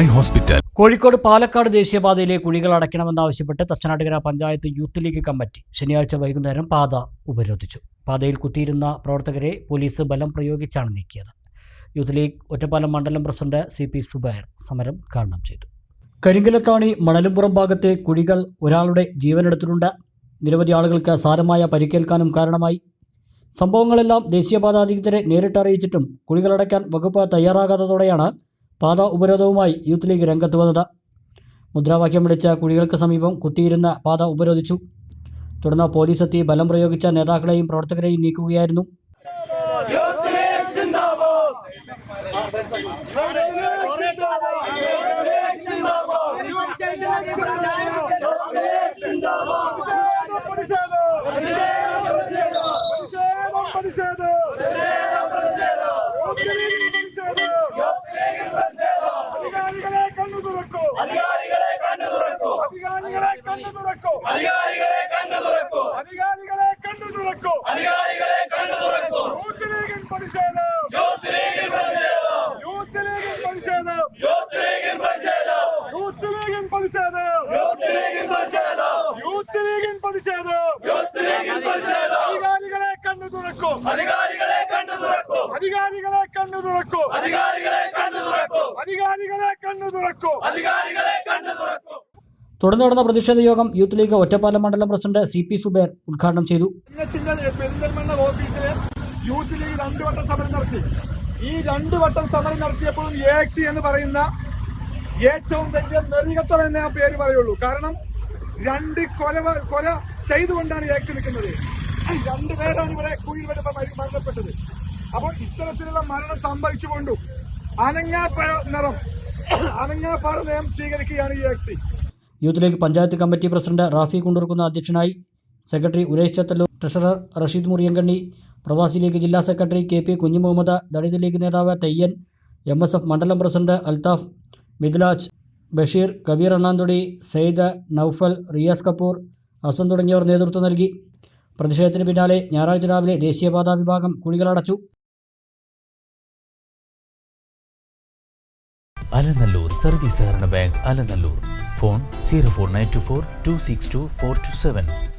Eye hospital. Kozhikode Palakkad ദേശീയപാതയിലെ കുഴികൾ അടയ്ക്കണമെന്നാവശ്യപ്പെട്ട് Thachanattukara panchayat Youth League committee ശനിയാഴ്ച വൈകുന്നേരം പാത ഉപരോധിച്ചു. പാതയിൽ കുത്തിയിരുന്ന പ്രവർത്തകരെ പോലീസ് ബലം പ്രയോഗിച്ചാണ് നീക്കിയത്. യൂത്ത് ലീഗ് ഒറ്റപ്പാലം മണ്ഡലം പ്രസിഡന്റ് സി പി സുബൈർ സമരം ഉദ്ഘാടനം ചെയ്തു. കരിങ്കലത്താണി മണലുംപുറം ഭാഗത്തെ കുഴികൾ ഒരാളുടെ ജീവനെടുത്തിട്ടുണ്ട്. നിരവധി ആളുകൾക്ക് സാരമായ പരിക്കേൽക്കാനും കാരണമായി. സംഭവങ്ങളെല്ലാം ദേശീയപാത അധികൃതരെ നേരിട്ട് അറിയിച്ചിട്ടും കുഴികളടയ്ക്കാൻ വകുപ്പ് തയ്യാറാകാത്തതോടെയാണ് പാത ഉപരോധവുമായി യൂത്ത് ലീഗ് രംഗത്ത് വന്നത്. മുദ്രാവാക്യം വിളിച്ച കുഴികൾക്ക് സമീപം കുത്തിയിരുന്ന പാത ഉപരോധിച്ചു. തുടർന്ന് പോലീസ് എത്തി ബലം പ്രയോഗിച്ച നേതാക്കളെയും പ്രവർത്തകരെയും നീക്കുകയായിരുന്നു കണ്ണു തുറക്കൂ അധികാരികളെ കണ്ടു തുറക്കൂ അധികാരികളെ കണ്ണു തുറക്കൂ അധികാരികളെ കണ്ടു തുറക്കൂ അധികാരികളെ കണ്ണു തുറക്കൂ അധികാരികളെ കണ്ടു തുറക്കൂ യൂത്ത് ലീഗിൻ പ്രതിഷേധം യൂത്ത് ലീഗിൽ പ്രതിഷേധം യൂത്ത് ലീഗിൻ പ്രതിഷേധം യൂത്ത് ലീഗിൽ പ്രതിഷേധം യൂത്ത് ലീഗിൻ പ്രതിഷേധം യൂത്ത് ലീഗിൽ പ്രതിഷേധം യൂത്ത് ലീഗിൻ പ്രതിഷേധം യൂത്ത് ലീഗിൽ പ്രതിഷേധം അധികാരികളെ കണ്ണു തുറക്കൂ അധികാരികളെ കണ്ടു തുറക്കൂ അധികാരികളെ കണ്ണു തുറക്കൂ അധികാരികളെ കണ്ടു തുറക്കൂ അധികാരികളെ കണ്ണു തുറക്കൂ അധികാരികളെ കണ്ടു തുറക്കൂ തുടർന്ന് നടന്ന പ്രതിഷേധ യോഗം യൂത്ത് ലീഗ് ഒറ്റപ്പാലം മണ്ഡലം പ്രസിഡന്റ് സി പി സുബേർ ഉദ്ഘാടനം ചെയ്തു. യൂത്ത് ലീഗ് രണ്ടു വട്ടം സമരം നടത്തി. ഈ രണ്ടു വട്ടം സമരം നടത്തിയപ്പോഴും എ എക്സി എന്ന് പറയുന്ന ഏറ്റവും വലിയ നെറികത്തം എന്നേ ആ പേര് പറയുള്ളൂ. കാരണം രണ്ട് കൊല കൊല ചെയ്തുകൊണ്ടാണ് എ എക്സി നിൽക്കുന്നത്. രണ്ടുപേരാണ് ഇവിടെ കുയിൽ വെടുപ്പ മരണപ്പെട്ടത്. അപ്പോൾ ഇത്തരത്തിലുള്ള മരണം സംഭവിച്ചുകൊണ്ടും അനങ്ങാപ്പഴ നിറം അനങ്ങാപ്പാറ നയം സ്വീകരിക്കുകയാണ് ഈ എക്സി Youth League panchayat committee president Rafi Kundurkunnu അധ്യക്ഷനായി സെക്രട്ടറി ഉരേഷ് ചത്തല്ലൂർ ട്രഷറർ റഷീദ് മുറിയങ്കണ്ണി പ്രവാസി ലീഗ് ജില്ലാ secretary K P Kunjumuhammad Dalit League നേതാവ് തയ്യൻ എം എസ് എഫ് മണ്ഡലം പ്രസിഡന്റ് അൽതാഫ് മിഥിലാജ് ബഷീർ കബീർ അണ്ണാന്തുടി സെയ്ദ് നൌഫൽ റിയാസ് കപൂർ ഹസൻ തുടങ്ങിയവർ നേതൃത്വം നൽകി. പ്രതിഷേധത്തിന് പിന്നാലെ ഞായറാഴ്ച രാവിലെ ദേശീയപാതാ വിഭാഗം കുഴികളടച്ചു അലനല്ലൂർ സർവീസ് സഹകരണ ബാങ്ക് അലനല്ലൂർ. Phone 04924 262 427.